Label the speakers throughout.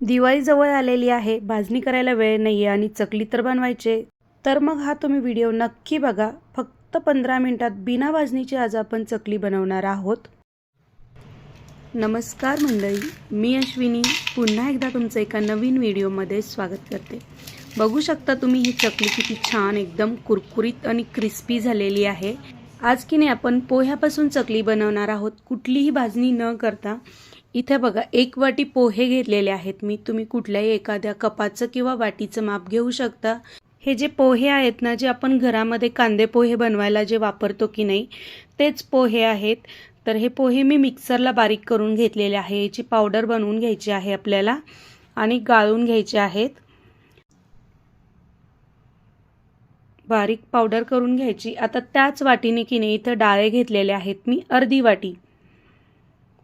Speaker 1: दिवाळी जवळ आलेली आहे. भाजणी करायला वेळ नाही आहे आणि चकली तर बनवायचे. तर मग हा तुम्ही व्हिडिओ नक्की बघा. फक्त पंधरा मिनटात बिना भाजणीची आज आपण चकली बनवणार आहोत. नमस्कार मंडळी. मी अश्विनी. पुन्हा एकदा तुमचं एका नवीन व्हिडिओमध्ये स्वागत करते. बघू शकता तुम्ही ही चकली किती छान एकदम कुरकुरीत आणि क्रिस्पी झालेली आहे. आज की नाही आपण पोह्यापासून चकली बनवणार आहोत. कुठलीही भाजणी न करता इथे बघा एक वाटी पोहे घेतलेले आहेत. मी तुम्ही कुठल्याही एखाद्या कपाचं किंवा वाटीचं माप घेऊ शकता. हे जे पोहे आहेत ना जे आपण घरामध्ये कांदे पोहे बनवायला जे वापरतो की नाही तेच पोहे आहेत. तर हे पोहे मी मिक्सरला बारीक करून घेतलेले आहे. याची पावडर बनवून घ्यायची आहे आपल्याला आणि गाळून घ्यायचे आहेत. बारीक पावडर करून घ्यायची. आता त्याच वाटीने की नाही इथं डाळे घेतलेले आहेत मी अर्धी वाटी.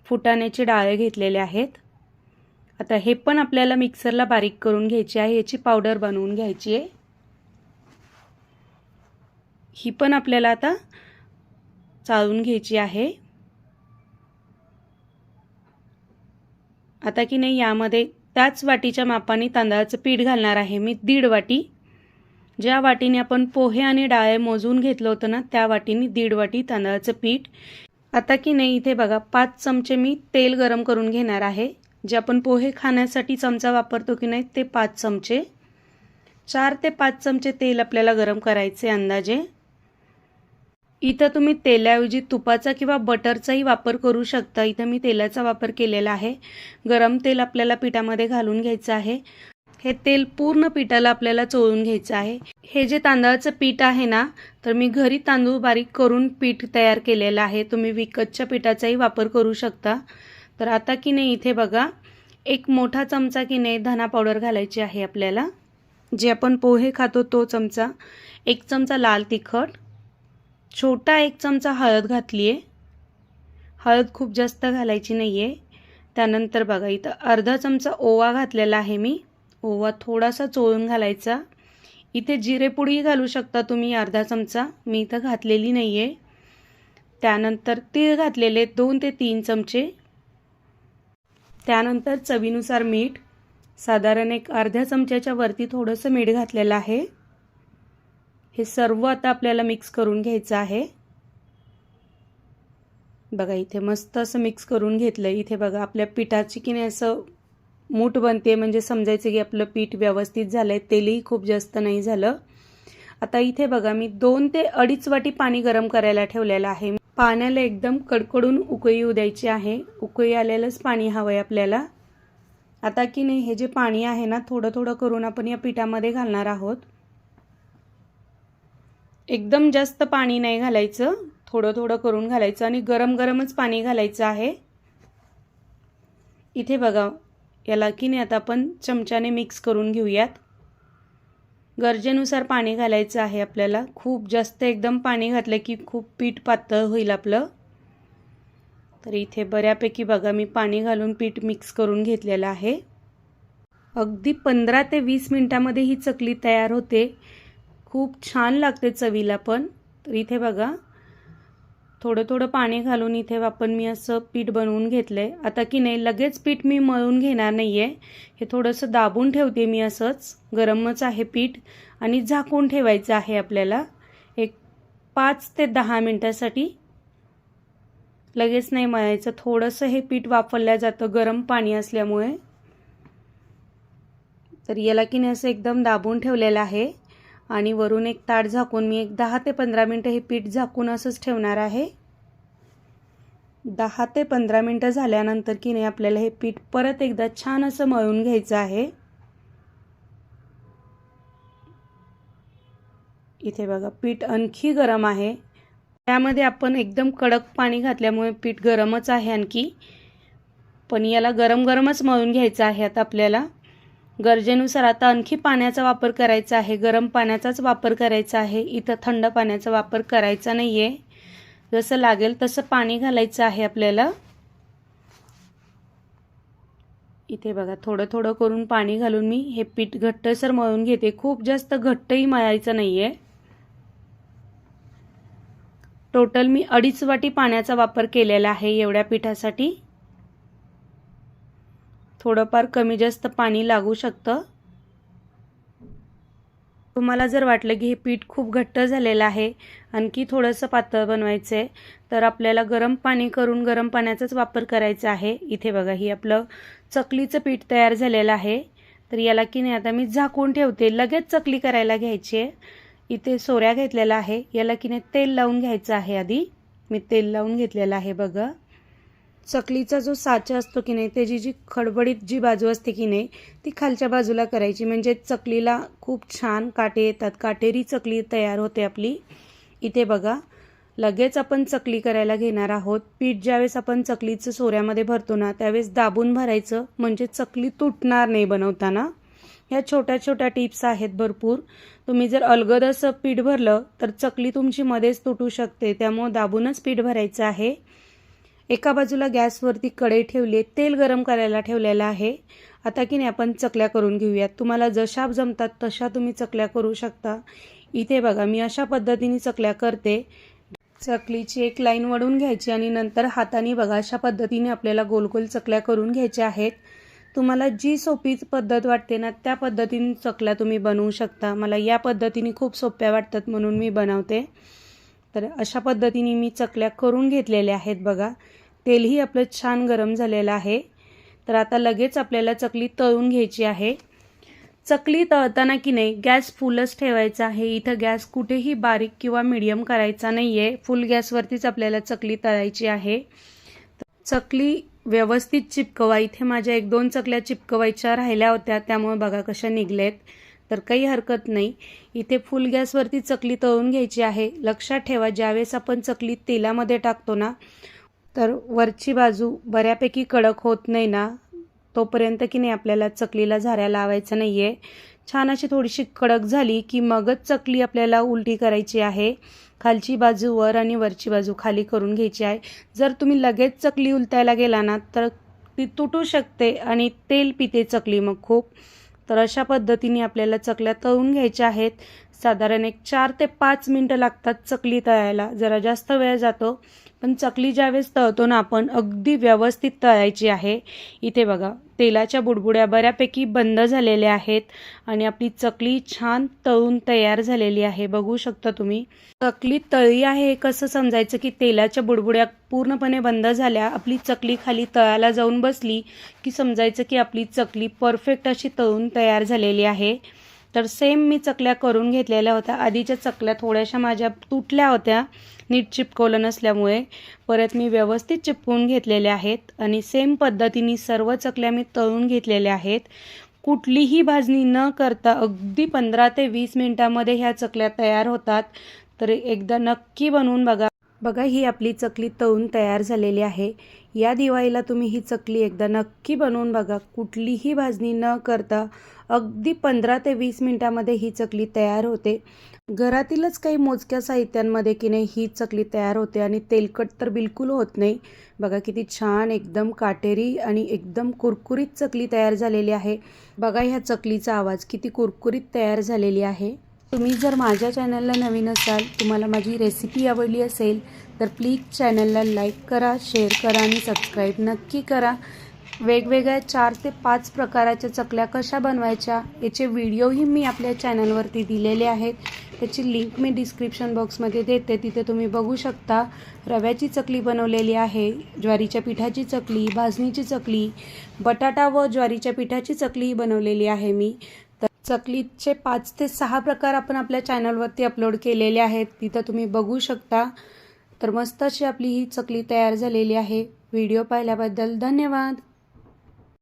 Speaker 1: फुटाण्याचे डाळे घेतलेले आहेत. आता हे पण आपल्याला मिक्सरला बारीक करून घ्यायची आहे. याची पावडर बनवून घ्यायची आहे. ही पण आपल्याला आता चाळून घ्यायची आहे. आता की नाही यामध्ये त्याच वाटीच्या मापाने तांदळाचं पीठ घालणार आहे मी दीड वाटी. ज्या वाटीने आपण पोहे आणि डाळे मोजून घेतलं होतं ना त्या वाटीने दीड वाटी तांदळाचं पीठ आता की नाही इथे बघा पाच चमचे मी तेल गरम करून घेणार आहे. जे आपण पोहे खाण्यासाठी चमचा वापरतो की नाही ते पाच चमचे. चार ते पाच चमचे तेल आपल्याला गरम करायचे अंदाजे. इथं तुम्ही तेलाऐवजी तुपाचा किंवा बटरचाही वापर करू शकता. इथं मी तेलाचा वापर केलेला आहे. गरम तेल आपल्याला पिठामध्ये घालून घ्यायचं आहे. हे तेल पूर्ण पिठाला आपल्याला चोळून घ्यायचं आहे. हे जे तांदळाचं पीठ आहे ना तर मी घरी तांदूळ बारीक करून पीठ तयार केलेलं आहे. तुम्ही विकतच्या पिठाचाही वापर करू शकता. तर आता की नाही इथे बघा एक मोठा चमचा की नाही धना पावडर घालायची आहे आपल्याला. जे आपण पोहे खातो तो चमचा एक चमचा लाल तिखट छोटा एक चमचा हळद घातली आहे हळद खूप जास्त घालायची नाही आहे त्यानंतर बघा इथं अर्धा चमचा ओवा घातलेला आहे मी. ओवा थोडासा चोळून घालायचा. इथे जिरेपुडी घालू शकता तुम्ही अर्धा चमचा. मी इथं घातलेली नाही आहे त्यानंतर तीळ घातलेले दोन ते तीन चमचे. त्यानंतर चवीनुसार मीठ. साधारण एक अर्ध्या चमच्याच्या वरती थोडंसं मीठ घातलेलं आहे. हे सर्व आता आपल्याला मिक्स करून घ्यायचं आहे. बघा इथे मस्त असं मिक्स करून घेतलं इथे बघा आपल्या पिठाची की नाही असं मूठ बनते म्हणजे समजायचं की आपलं पीठ व्यवस्थित झालं आहे तेलही खूप जास्त नाही झालं. आता इथे बघा मी दोन ते अडीच वाटी पाणी गरम करायला ठेवलेलं आहे. पाण्याला एकदम कडकडून उकळी येऊ द्यायची आहे. उकळी आलेलंच पाणी हवं आहे आपल्याला. आता की नाही हे जे पाणी आहे ना थोडं थोडं करून आपण या पिठामध्ये घालणार आहोत. एकदम जास्त पाणी नाही घालायचं. थोडं थोडं करून घालायचं आणि गरम गरमच पाणी घालायचं आहे. इथे बघा याला की नाही आता आपण चमच्याने मिक्स करून घेऊयात. गरजेनुसार पाणी घालायचं आहे आपल्याला. खूप जास्त एकदम पाणी घातलं की खूप पीठ पातळ होईल आपलं. तर इथे बऱ्यापैकी बघा मी पाणी घालून पीठ मिक्स करून घेतलेलं आहे. अगदी पंधरा ते वीस मिनटामध्ये ही चकली तयार होते. खूप छान लागते चवीला पण. तर इथे बघा थोडं थोडं पाणी घालून इथे आपण मी असं पीठ बनवून घेतलं आहे आता की नाही लगेच पीठ मी मळून घेणार नाही आहे हे थोडंसं दाबून ठेवते मी असंच. गरमच आहे पीठ आणि झाकून ठेवायचं आहे आपल्याला. एक पाच ते दहा मिनटासाठी. लगेच नाही मळायचं. थोडंसं हे पीठ वापरलं जातं गरम पाणी असल्यामुळे. तर याला की नाही असं एकदम दाबून ठेवलेलं आहे. आणि वरून एक ताट झाकून मी एक दहा ते पंधरा मिनटं हे पीठ झाकून असंच ठेवणार आहे. दहा ते पंधरा मिनटं झाल्यानंतर की नाही आपल्याला हे पीठ परत एकदा छान असं मळून घ्यायचं आहे. इथे बघा पीठ आणखी गरम आहे. त्यामध्ये आपण एकदम कडक पाणी घातल्यामुळे पीठ गरमच आहे आणखी. पण याला गरम गरमच मळून घ्यायचं आहे आता आपल्याला. गरजेनुसार आता आणखी पाण्याचा वापर करायचा आहे. गरम पाण्याचाच वापर करायचा आहे. इथं थंड पाण्याचा वापर करायचा नाही आहे जसं लागेल तसं पाणी घालायचं आहे आपल्याला. इथे बघा थोडं थोडं करून पाणी घालून मी हे पीठ घट्टसर मळून घेते. खूप जास्त घट्टही मळायचं नाही आहे टोटल मी अडीच वाटी पाण्याचा वापर केलेला आहे एवढ्या पिठासाठी. थोडंफार कमी जास्त पाणी लागू शकतं. तुम्हाला जर वाटलं की हे पीठ खूप घट्ट झालेलं आहे आणखी थोडंसं पातळ बनवायचं आहे तर आपल्याला गरम पाणी करून गरम पाण्याचाच वापर करायचा आहे. इथे बघा ही आपलं चकलीचं पीठ तयार झालेलं आहे. तर याला की नाही आता मी झाकून ठेवते. लगेच चकली करायला घ्यायची आहे. इथे सोऱ्या घेतलेला आहे. याला की नाही तेल लावून घ्यायचं आहे आधी. मी तेल लावून घेतलेलं आहे बघा. चकलीचा जो साचा असतो की नाही त्याची जी खडबडीत जी बाजू असते की नाही ती खालच्या बाजूला करायची. म्हणजे चकलीला खूप छान काटे येतात. काटेरी चकली तयार होते आपली. इथे बघा लगेच आपण चकली करायला घेणार आहोत. पीठ ज्यावेळेस आपण चकलीचं सोऱ्यामध्ये भरतो ना त्यावेळेस दाबून भरायचं. म्हणजे चकली तुटणार नाही बनवताना. ह्या छोट्या छोट्या टिप्स आहेत भरपूर. तुम्ही जर अलगद असं पीठ भरलं तर चकली तुमची मध्येच तुटू शकते. त्यामुळं दाबूनच पीठ भरायचं आहे. एका बाजूला गॅसवरती कढई ठेवली आहे तेल गरम करायला ठेवलेलं आहे. आता की नाही आपण चकल्या करून घेऊयात. तुम्हाला जशा जमतात तशा तुम्ही चकल्या करू शकता. इथे बघा मी अशा पद्धतीने चकल्या करते. चकलीची एक लाईन वडून घ्यायची आणि नंतर हाताने बघा अशा पद्धतीने आपल्याला गोल गोल चकल्या करून घ्यायच्या आहेत. तुम्हाला जी सोपी पद्धत वाटते ना त्या पद्धतीने चकल्या तुम्ही बनवू शकता. मला या पद्धतीने खूप सोप्या वाटतात म्हणून मी बनवते. तर अशा पद्धतीने मी चकल्या करून घेतलेल्या आहेत बघा. तेलही आपलं छान गरम झालेलं आहे. तर आता लगेच आपल्याला चकली तळून घ्यायची आहे. चकली तळताना की नाही गॅस फुलच ठेवायचा आहे. इथं गॅस कुठेही बारीक किंवा मिडियम करायचा नाही आहे फुल गॅसवरतीच आपल्याला चकली तळायची आहे. चकली व्यवस्थित चिपकवा. इथे माझ्या एक दोन चकल्या चिपकवायच्या राहिल्या होत्या. त्यामुळे बघा कशा निघलेत. तर काही हरकत नाही. इथे फुल गॅसवरती चकली तळून घ्यायची आहे. लक्षात ठेवा ज्यावेळेस आपण चकली तेलामध्ये टाकतो ना तर वरची बाजू बऱ्यापैकी कडक होत नाही ना तोपर्यंत की नाही आपल्याला चकलीला झाऱ्या लावायचं नाही आहे छान अशी थोडीशी कडक झाली की मगच चकली आपल्याला उलटी करायची आहे. खालची बाजू वर आणि वरची बाजू खाली करून घ्यायची आहे. जर तुम्ही लगेच चकली उलटायला गेला ना तर ती तुटू शकते आणि तेल पिते चकली मग खूप. तर अशा पद्धतीने आपल्याला चकल्या तळून घ्यायच्या आहेत. साधारण एक चार ते पाच मिनटं लागतात चकली तळायला. जरा जास्त वेळ जातो पण चकली ज्यावेळेस तळतो ना आपण अगदी व्यवस्थित तळायची आहे. इथे बघा तेलाच्या बुडबुड्या बऱ्यापैकी बंद झालेल्या आहेत आणि आपली चकली छान तळून तयार झालेली आहे. बघू शकता तुम्ही. चकली तळी आहे कसं समजायचं की तेलाच्या बुडबुड्या पूर्णपणे बंद झाल्या आपली चकली खाली तळाला जाऊन बसली की समजायचं की आपली चकली परफेक्ट अशी तळून तयार झालेली आहे. तर सेम मी चकल्या करून घेतलेल्या होत्या. आधीच्या चकल्या थोड्याशा माझ्या तुटल्या होत्या. नीट चिपकवलं नसल्यामुळे परत मी व्यवस्थित चिपकून घेतलेल्या आहेत आणि सेम पद्धतीने सर्व चकल्या मी तळून घेतलेल्या आहेत. कुठलीही भाजणी न करता अगदी पंधरा ते वीस मिनटामध्ये ह्या चकल्या तयार होतात. तर एकदा नक्की बनवून बघा. बघा ही आपली चकली तळून तयार झालेली आहे. या दिवाळीला तुम्ही ही चकली एकदा नक्की बनवून बघा. कुठलीही भाजणी न करता अगदी पंधरा ते वीस मिनटामध्ये ही चकली तयार होते. घरातीलच काही मोजक्या साहित्यांमध्ये की नाही ही चकली तयार होते आणि तेलकट तर बिलकुल होत नाही. बघा किती छान एकदम काटेरी आणि एकदम कुरकुरीत चकली तयार झालेली आहे. बघा ह्या चकलीचा आवाज किती कुरकुरीत तयार झालेली आहे. तुम्ही जर माझ्या चॅनलला नवीन असाल तुम्हाला माझी रेसिपी आवडली असेल तर प्लीज चॅनलला लाईक करा शेअर करा आणि सबस्क्राईब नक्की करा. वेगवेगळ्या चार ते पाच प्रकाराच्या चकल्या कशा बनवायच्या याचे व्हिडिओही मी आपल्या चॅनलवरती दिलेले आहेत. त्याची लिंक मी डिस्क्रिप्शन बॉक्समध्ये देते तिथे तुम्ही बघू शकता. रव्याची चकली बनवलेली आहे ज्वारीच्या पिठाची चकली भाजणीची चकली बटाटा व ज्वारीच्या पिठाची चकली बनवलेली आहे मी. चकलीचे पाच ते सहा प्रकार आपण आपल्या चॅनलवरती अपलोड केलेले आहेत. तिथं तुम्ही बघू शकता. तर मस्त अशी आपली ही चकली तयार झालेली आहे. व्हिडिओ पाहिल्याबद्दल धन्यवाद.